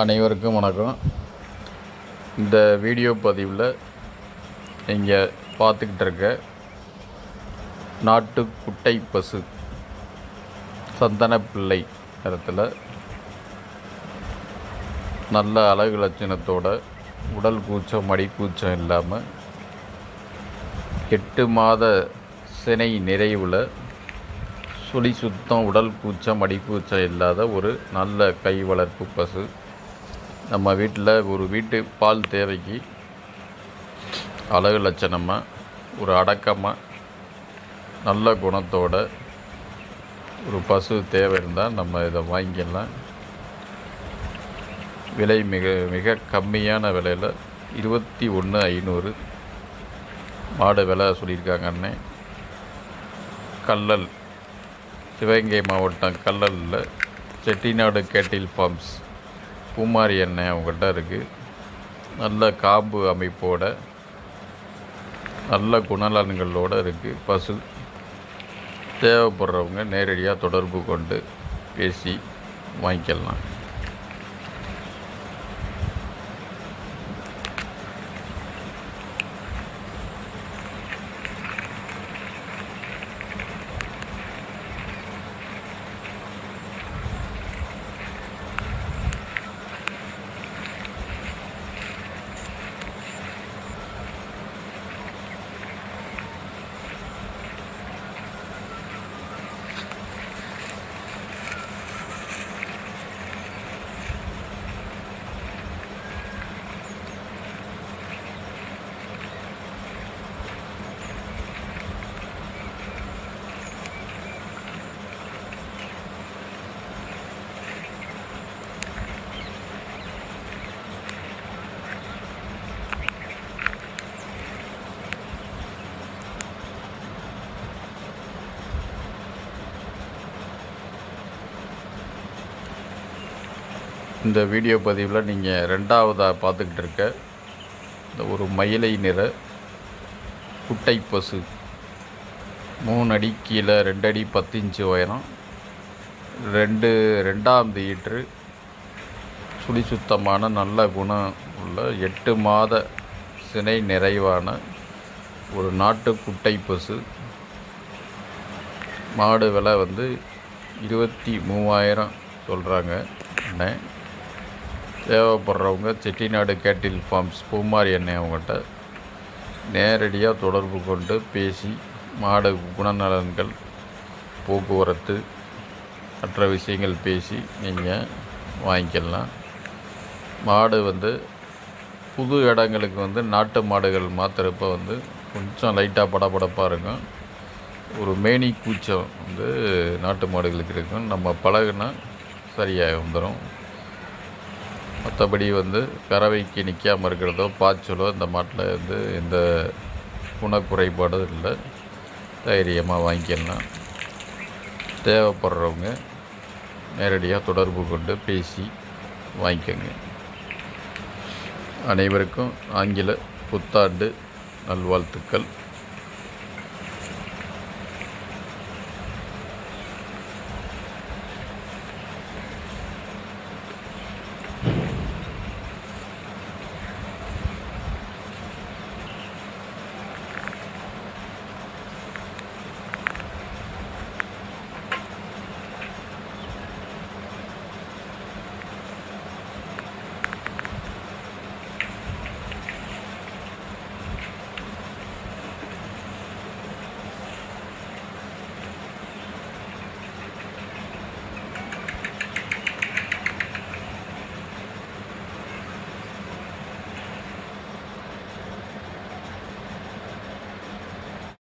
அனைவருக்கும் வணக்கம். இந்த வீடியோ பதிவில் நீங்கள் பார்த்துக்கிட்டு இருக்க நாட்டு குட்டை பசு சந்தனப்பிள்ளை இடத்துல நல்ல அழகு லட்சணத்தோட உடல் கூச்சம் மடி கூச்சம் இல்லாமல் எட்டு மாத சினை நிறைவில் சுழி சுத்தம் உடல் கூச்சம் மடி கூச்சம் இல்லாத ஒரு நல்ல கை வளர்ப்பு பசு. நம்ம வீட்டில் ஒரு வீட்டு பால் தேவைக்கு அழகு லட்சணமாக ஒரு அடக்கமாக நல்ல குணத்தோட ஒரு பசு தேவை இருந்தால் நம்ம இதை வாங்கிக்கலாம். விலை மிக மிக கம்மியான விலையில் இருபத்தி ஒன்று ஐநூறு. மாடு விலை சொல்லியிருக்காங்க அண்ணன் கல்லல் சிவகங்கை மாவட்டம் கல்லலில் செட்டிநாடு கேட்டில் ஃபார்ம்ஸ். பூமாரி எண்ணெய் அவங்ககிட்ட இருக்குது நல்ல காம்பு அமைப்போட நல்ல குணநலன்களோடு இருக்குது பசு தேவைப்படுறவங்க நேரடியாக தொடர்பு கொண்டு பேசி வாங்கிக்கலாம். இந்த வீடியோ பதிவில் நீங்கள் ரெண்டாவதாக பார்த்துக்கிட்டு இருக்க இந்த ஒரு மயிலை நிற குட்டை பசு. மூணு அடி கீழே ரெண்டு அடி பத்து இன்ச்சு உயரம் ரெண்டு ரெண்டாம் ஈற்று சுழி சுத்தமான நல்ல குணம் உள்ள எட்டு மாத சினை நிறைவான ஒரு நாட்டு குட்டை பசு. மாடு விலை வந்து இருபத்தி மூவாயிரம் சொல்கிறாங்க என்ன தேவைப்படுறவங்க செட்டிநாடு கேட்டில் ஃபார்ம்ஸ் பூமாரி எண்ணெய் அவங்கள்ட்ட நேரடியாக தொடர்பு கொண்டு பேசி மாடு குணநலன்கள் போக்குவரத்து மற்ற விஷயங்கள் பேசி நீங்கள் வாங்கிக்கலாம். மாடு வந்து புது இடங்களுக்கு வந்து நாட்டு மாடுகள் மாத்திரப்ப வந்து கொஞ்சம் லைட்டாக படபடப்பாக இருக்கும். ஒரு மேனி கூச்சம் வந்து நாட்டு மாடுகளுக்கு இருக்கும். நம்ம பழகுனா சரியாக வந்துடும் மற்றபடி வந்து கறவைக்கு நிற்காமல் இருக்கிறதோ பாய்ச்சலோ இந்த மாட்டில் வந்து எந்த குணக்குறைபாடும் இல்லை. தைரியமாக வாங்கிக்கலாம். தேவைப்படுறவங்க நேரடியாக தொடர்பு கொண்டு பேசி வாங்கிக்கோங்க. அனைவருக்கும் ஆங்கில புத்தாண்டு நல்வாழ்த்துக்கள்.